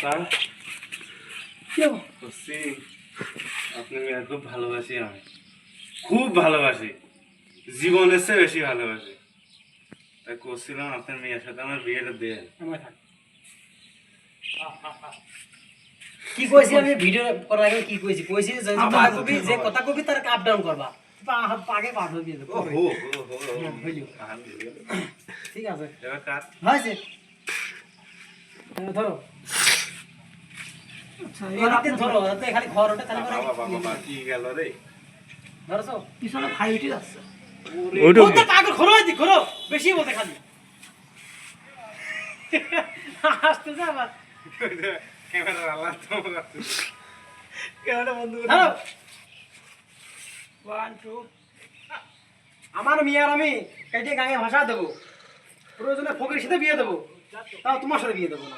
চাচা বলছি আপনি খুব ভালোবাসি আমি। খুব ভালোবাসি। জীবনের চেয়ে বেশি ভালোবাসি। তাই করছিলাম আপনার মেয়ের সাথে আমার বিয়েটা দিয়ে কি কইছি আমি? ভিডিও করার আগে কি কইছি? কইছি যে কবি যে কথা কবি তার আপ ডাউন করবা। পা- পাকে পাঠ দিয়ে দেবো ও হ্যাঁ। ঠিক আছে। এবার কাট। হয়েছে। ধরো। আমার মেয়ে আর আমি কেটে গাঙে ভাষা দেবো। প্রয়োজনে ফকির সাথে বিয়ে দেবো। তাও তোমার সাথে বিয়ে দেবো না।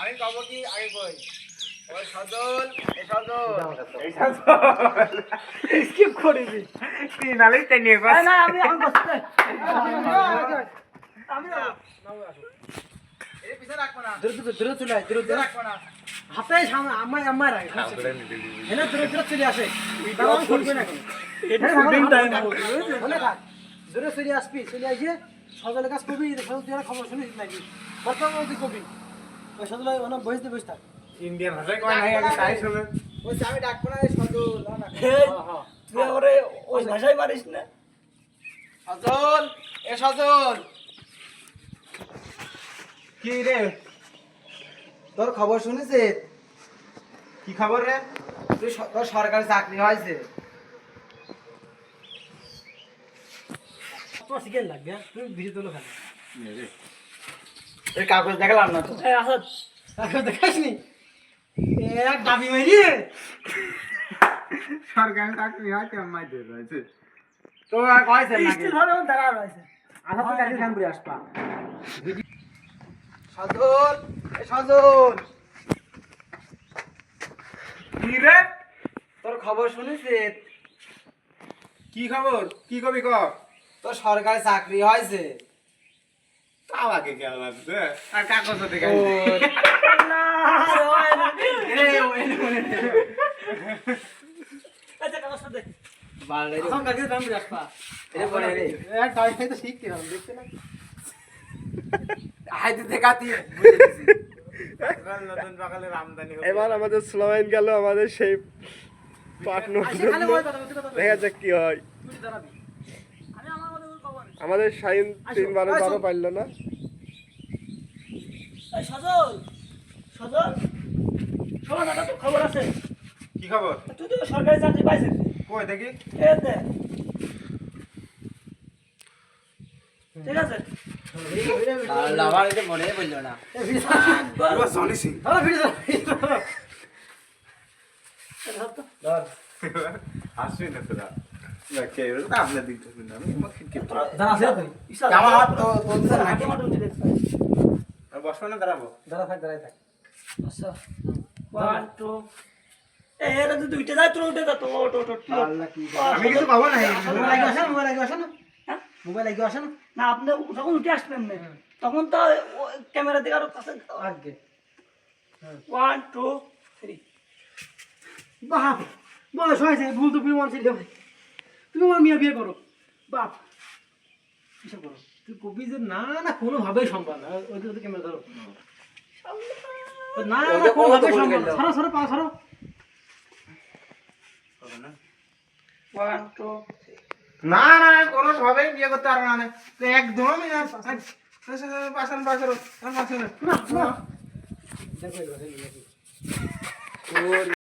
আমি কব কি আগে কই? ওই সজল এই সজল। এইটা তো স্কিপ করেছি তিন আলেই তাই নিয়ে না না আমি বসতে আমি না। এই পিছে রাখব না। চলে রাখব না। হাতে সামনে আমার আমার আগে হ্যাঁ দূরে দূরে চলে আসে। না এটা টাইম চলে আসবি চলে আসে সজলের কাজ কবি সজল তুই একটা খবর শুনিস নাকি? বর্তমান তুই কবি। ওই সজল বসতে বসে থাক। ইন্ডিয়ান ভাষায় কয় নাই আগে তাই শুনে। ওই আমি ডাকবো না সজল হ্যাঁ। তুই ওরে ওই ভাষায় পারিস না? সজল এ সজল। কি রে? তোর খবর শুনেছে কি খবর রে? তুই তোর সরকারি চাকরি হয়েছে। তোমার শিখেন লাগবে? তুমি ভিডিও তোলো খালি এই কাগজ দেখালাম না তো এই আসত তাকে দেখাসনি এক দাবি মারি সরকারি চাকরি হয় কেমন মাই রয়েছে তো আর কয়েছে নাকি দাঁড়া রয়েছে আসা তো কালি করে আসবা সজল এ সজল কি রে তোর খবর শুনেছে কি খবর কি কবি ক তোর সরকারি চাকরি হয়েছে। আমাকে লাগছে আর কাগজ তো রামদানি এবার আমাদের স্লোয়াইন গেল আমাদের সেই পার্টনার বলতে কথা দেখা যাক কি হয়। আমাদের শাইন তিনবারে। বারো পারল না। সজল সজল। শোন একটা তো খবর আছে। কি খবর? তুই তো সরকারি চাকরি পাইছিস। কই দেখি। এতে ঠিক আছে। মনে বলল না। এবার সনি সিং। ধরো ভিডিও আসবি না বসবো না দাঁড়াবো দাঁড়া থাক দাঁড়াই থাক আচ্ছা ওয়ান টু এরা যদি উঠে যায় তোর উঠে যা তো ওট ওট আমি কিছু পাবো না মোবাইল লাগিয়ে আসে না মোবাইল লাগিয়ে আসে না? হ্যাঁ? মোবাইল লাগিয়ে আসে না? না আপনি যখন উঠে আসবেন না তখন তো ক্যামেরা দিকে আরও কাছে আগে। ওয়ান টু থ্রি বাপ বয়স হয়েছে ভুল তো বিমান ছিল। ভাই তুমি আমার মিয়া বিয়ে করো। বাপ কিসব করো। তুই কবি যে না না কোনোভাবেই সম্ভব না। ওই তো ক্যামেরা ধরো। না না কোনোভাবেই সম্ভব না। সরো সরো পা সরো। না? না কোনো ভাবেই বিয়ে করতে পারব না। তো একদমই না পাশান পাশান পাশান দেখো এবার